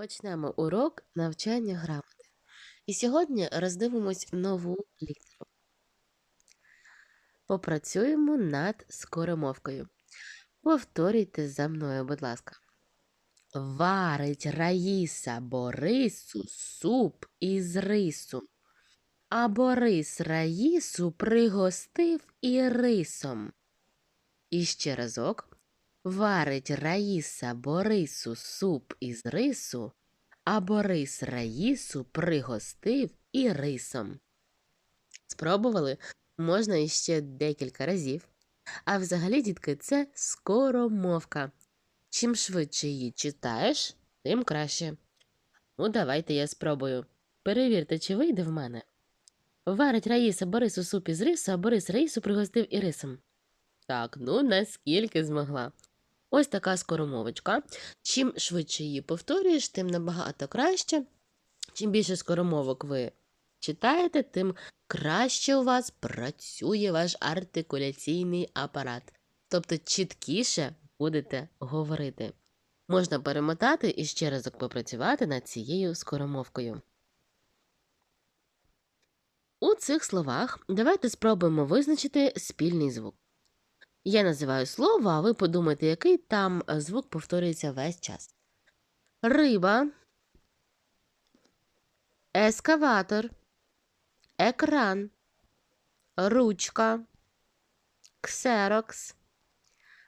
Почнемо урок навчання грамоти. І сьогодні роздивимось нову літеру. Попрацюємо над скоромовкою. Повторюйте за мною, будь ласка. Варить Раїса Борису суп із рису. А Борис Раїсу пригостив і рисом. І ще разок. Варить Раїса Борису суп із рису, а Борис Раїсу пригостив і рисом. Спробували? Можна іще декілька разів. А взагалі, дітки, це скоромовка. Чим швидше її читаєш, тим краще. Ну, давайте я спробую. Перевірте, чи вийде в мене. Варить Раїса Борису суп із рису, а Борис Раїсу пригостив і рисом. Так, ну наскільки змогла. Ось така скоромовочка. Чим швидше її повторюєш, тим набагато краще. Чим більше скоромовок ви читаєте, тим краще у вас працює ваш артикуляційний апарат. Тобто чіткіше будете говорити. Можна перемотати і ще разок попрацювати над цією скоромовкою. У цих словах давайте спробуємо визначити спільний звук. Я називаю слово, а ви подумайте, який там е, звук повторюється весь час. Риба, ескаватор, екран, ручка, ксерокс,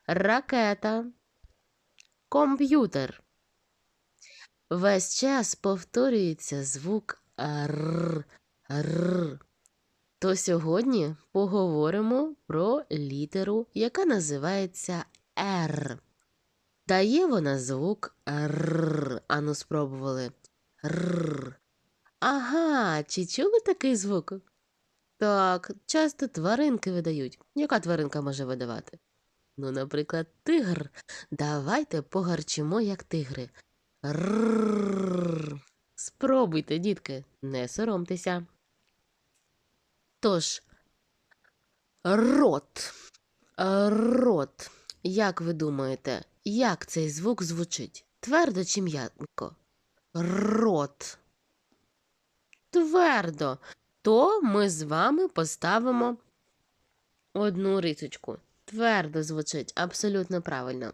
ракета, комп'ютер. Весь час повторюється звук р, р. То сьогодні поговоримо про літеру, яка називається Р. Дає вона звук Р. Ану, спробували. Р. Ага, чи чули такий звук? Так, часто тваринки видають. Яка тваринка може видавати? Ну, наприклад, тигр. Давайте погарчимо, як тигри. Р. Спробуйте, дітки, не соромтеся. Тож, рот. Рот. Як ви думаєте, як цей звук звучить? Твердо чи м'яко? Рот. Твердо. То ми з вами поставимо одну рисочку. Твердо звучить, абсолютно правильно.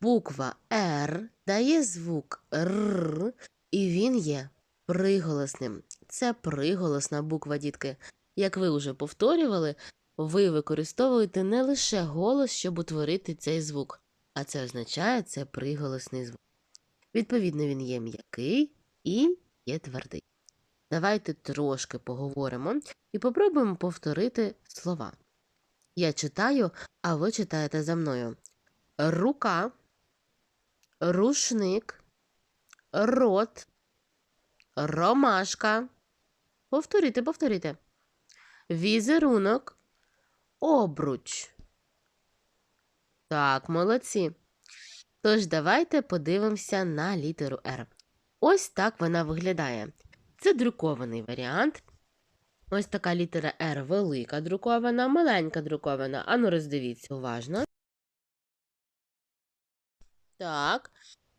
Буква Р дає звук Р, і він є приголосним. Це приголосна буква, дітки. Як ви вже повторювали, ви використовуєте не лише голос, щоб утворити цей звук, а це означає це приголосний звук. Відповідно, він є м'який і є твердий. Давайте трошки поговоримо і попробуємо повторити слова. Я читаю, а ви читаєте за мною. Рука, рушник, рот, ромашка. Повторюйте, повторюйте. Візерунок, обруч. Так, молодці. Тож давайте подивимося на літеру Р. Ось так вона виглядає. Це друкований варіант. Ось така літера Р велика друкована, маленька друкована. Ану, роздивіться уважно. Так.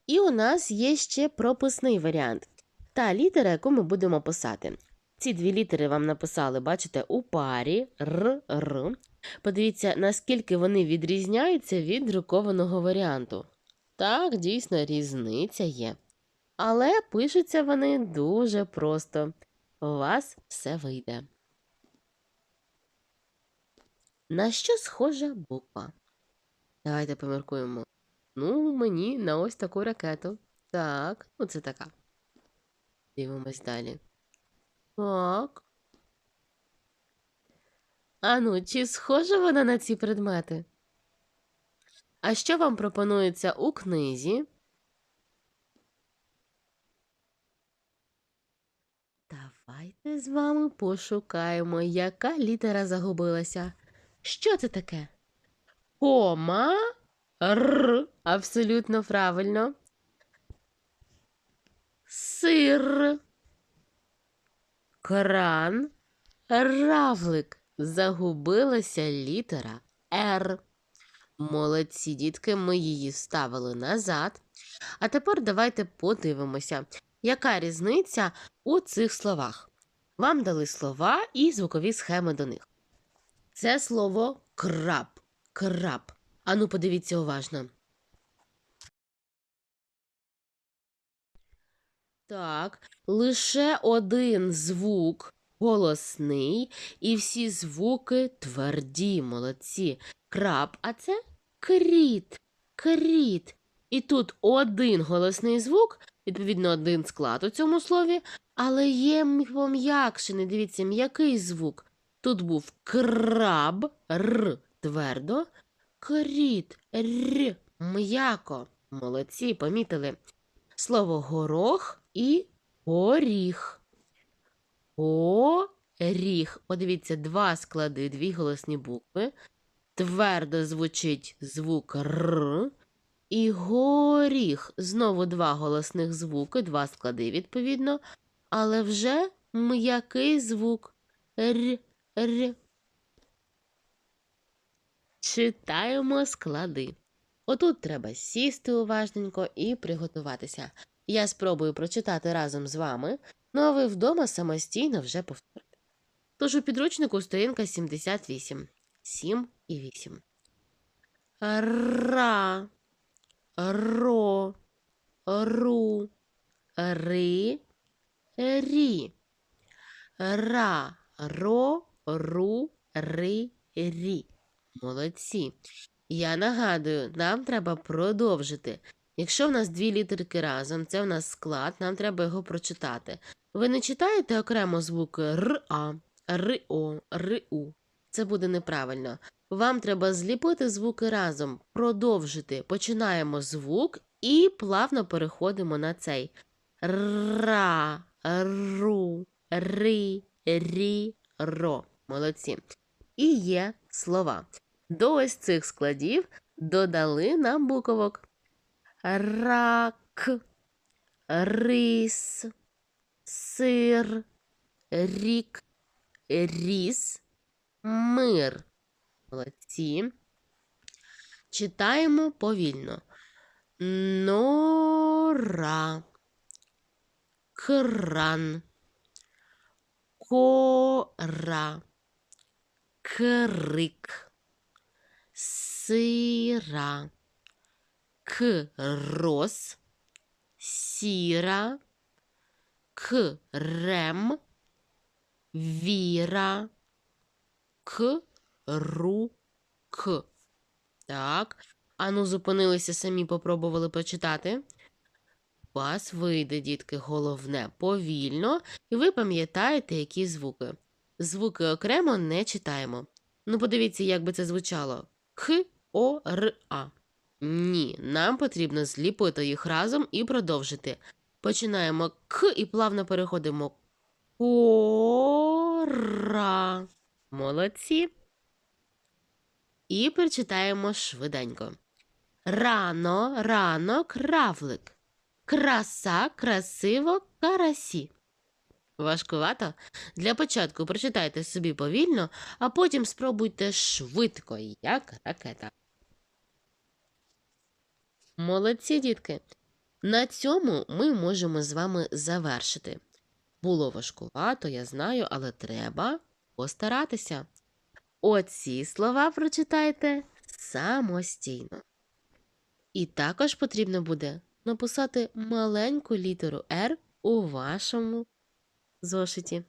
І у нас є ще прописний варіант. Та літера, яку ми будемо писати. Ці дві літери вам написали, бачите, у парі Р, Р. Подивіться, наскільки вони відрізняються від друкованого варіанту. Так, дійсно, різниця є. Але пишуться вони дуже просто. У вас все вийде. На що схожа буква? Давайте поміркуємо. Ну, мені на ось таку ракету. Так, ну це така. Дивимось далі. Так. Ану, чи схожа вона на ці предмети? А що вам пропонується у книзі? Давайте з вами пошукаємо, яка літера загубилася. Що це таке? Кома Р. Абсолютно правильно. Сир. Кран. Равлик. Загубилася літера Р. Молодці, дітки, ми її ставили назад. А тепер давайте подивимося, яка різниця у цих словах. Вам дали слова і звукові схеми до них. Це слово краб. Краб. Ану, подивіться уважно. Так, лише один звук голосний, і всі звуки тверді, молодці. Краб, а це кріт, кріт. І тут один голосний звук, відповідно, один склад у цьому слові, але є пом'якшений, дивіться, м'який звук. Тут був краб, р твердо, кріт, р м'яко. Молодці, помітили. Слово горох і горіх. Горіх. Подивіться, два склади, дві голосні букви. Твердо звучить звук р. І горіх. Знову два голосних звуки, два склади, відповідно, але вже м'який звук р. р. Читаємо склади. Отут треба сісти уважненько і приготуватися. Я спробую прочитати разом з вами, ну а ви вдома самостійно вже повторите. Тож у підручнику сторінка 78. 7 і 8. Ра, ро, ру, ри, рі. Ра, ро, ру, ри, рі. Молодці. Я нагадую, нам треба продовжити. Якщо в нас дві літерки разом, це в нас склад, нам треба його прочитати. Ви не читаєте окремо звуки р-а, ри-о, ри-у. Це буде неправильно. Вам треба зліпити звуки разом, продовжити. Починаємо звук і плавно переходимо на цей ра, ру, ри, рі, ро. Молодці. І є слова. До ось цих складів додали нам буковок. Рак, рис, сир, рік, ріс, мир. Молодці. Читаємо повільно. Нора, кран, кора, крик, сира, крос, сіра, крем, віра, крук. Так. Ану, зупинилися самі, попробували почитати. У вас вийде, дітки, головне повільно, і ви пам'ятаєте, які звуки. Звуки окремо не читаємо. Ну, подивіться, як би це звучало. К, О, Р, А. Ні, нам потрібно зліпити їх разом і продовжити. Починаємо К і плавно переходимо. Кора. Молодці. І прочитаємо швиденько. Рано, рано, кравлик. Краса, красиво, карасі. Важкувато? Для початку прочитайте собі повільно, а потім спробуйте швидко, як ракета. Молодці, дітки. На цьому ми можемо з вами завершити. Було важкувато, я знаю, але треба постаратися. Оці слова прочитайте самостійно. І також потрібно буде написати маленьку літеру R у вашому зошиті.